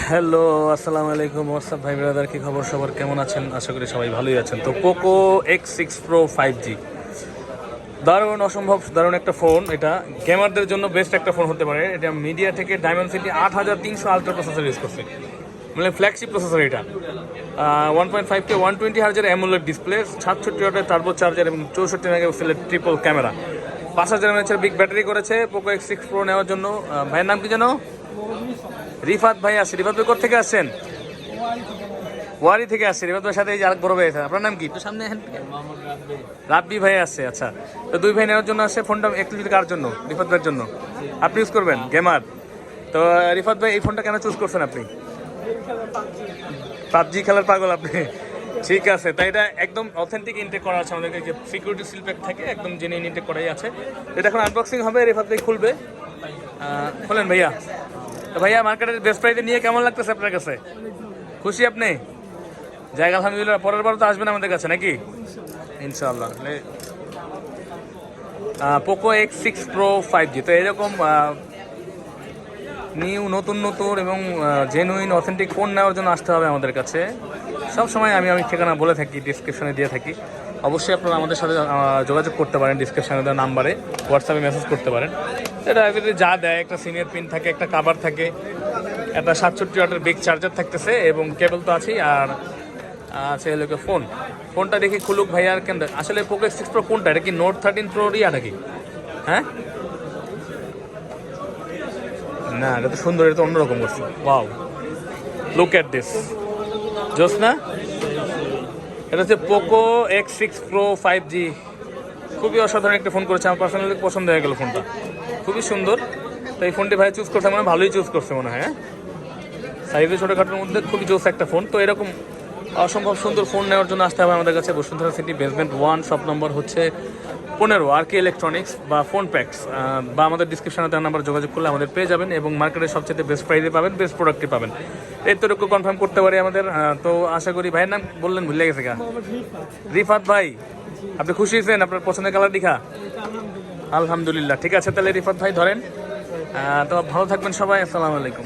Hello, আসসালামু আলাইকুম। WhatsApp ভাই ব্রাদার কি খবর সবার? কেমন আছেন? আশা করি সবাই ভালোই আছেন। তো Poco X six pro five G দারুণ, অসম্ভব, দারুণ একটা ফোন এটা। গেমারদের জন্য বেস্ট একটা ফোন হতে পারে। এটা মিডিয়া থেকে ডায়মন্ড সিটি আট হাজার তিনশো আলট্রা প্রসেসর ইউজ করছে। মানে ফ্ল্যাগশিপ প্রসেসর এটা। One point five K one twenty হাজার অ্যামুলেট ডিসপ্লে সাতষট্টি ওয়াটের টার্বো চার্জার এবং চৌষট্টি মেগাপিক্সেলের ট্রিপল ক্যামেরা পাঁচ হাজার এমএচের বিগ ব্যাটারি করেছে পোকো এক্স সিক্স প্রো নেওয়ার জন্য। ভাইয়ের নাম কি জানো রিফাত ভাই আসছে রিফাত ভাই থেকে আসছেন? ওয়ারি থেকে আসছে। রিফাত ভাইয়ের সাথে এই যে আরেক বড় ভাই আছে। আপনার নাম কি? একটু সামনে। রাব্বি ভাই আসছে আচ্ছা। তো দুই ভাই নেওয়ার জন্য আসছে ফোনটা একচুয়ালি কার জন্য? রিফাত ভাইয়ের জন্য। আপনি ইউজ করবেন? গেমার তো রিফাত ভাই এই ফোনটা কেন চুজ করছেন আপনি? পাবজি খেলার পাগল আপনি। ঠিক আছে তাই এটা একদম অথেন্টিক ইনটেক করা আছে আমাদেরকে যে সিকিউরিটি সিল প্যাক থাকে একদম জেনে ইনটেক করাই আছে। এটা এখন আনবক্সিং হবে রিফাত ভাই খুলবে। খোলেন ভাইয়া। তো ভাইয়া মার্কেটের বেস্ট প্রাইসে নিয়ে কেমন লাগতেছে আপনার কাছে? খুশি আপনি? জায়গা আলহামদুলিল্লাহ, পরের বার তো আসবেন আমাদের কাছে, নাকি? ইনশাআল্লাহ Poco X six pro five G তো এরকম নিউ নতুন নতুন এবং জেনুইন অথেন্টিক ফোন নেওয়ার জন্য আসতে হবে আমাদের কাছে। সব সময় আমি আমি ঠিকানা বলে থাকি ডিসক্রিপশনে দিয়ে থাকি। অবশ্যই আপনারা আমাদের সাথে যোগাযোগ করতে পারেন ডিসক্রিপশনে দেওয়া নাম্বারে হোয়াটসঅ্যাপে মেসেজ করতে পারেন। এটা যা দেয়, একটা সিনিয়র পিন থাকে, একটা কাভার থাকে, একটা সাতষট্টি ওয়াটের বিগ চার্জার থাকতেছে এবং কেবল তো আছেই আর আছে হলো ফোন ফোনটা দেখি খুলুক ভাই, আর কেন? আসলে পোকো সিক্স প্রো কোনটা? এটা কি নোট থার্টিন প্রো রিয়া নাকি? হ্যাঁ? না, এটা তো সুন্দর, এটা তো অন্যরকম করছে। ওয়াও লুক অ্যাট দিস জোস না এটা হচ্ছে Poco X six pro five G খুবই অসাধারণ একটা ফোন করেছে, আমার পার্সোনালি পছন্দ হয়ে গেল ফোনটা খুবই সুন্দর। তো এই ফোনটি ভাই চুজ করছে মানে ভালোই চুজ করছে মনে হয় হ্যাঁ? সাইজে ছোটোখাটোর মধ্যে খুবই জোস একটা ফোন তো এরকম অসম্ভব সুন্দর ফোন নেওয়ার জন্য আসতে হবে আমাদের কাছে Bashundhara city basement one shop number হচ্ছে পনেরো আর কে ইলেকট্রনিক্স বা ফোন প্যাক্স বা আমাদের ডিসক্রিপশনে দেওয়া নাম্বার যোগাযোগ করলে আমাদের পেয়ে যাবেন এবং মার্কেটের সবচেয়ে বেস্ট প্রাইসে পাবেন বেস্ট প্রোডাক্টই পাবেন। এতটুকু কনফার্ম করতে পারি আমাদের তো আশা করি ভাইয়ের নাম বললেন, ভুলে গেছে গা। রিফাত ভাই, আপনি খুশি হয়েছেন? আপনার পছন্দের কালার দেখা আলহামদুলিল্লাহ। ঠিক আছে, তাহলে রিফাত ভাই ধরেন। তো ভালো থাকবেন সবাই, আসসালামু আলাইকুম।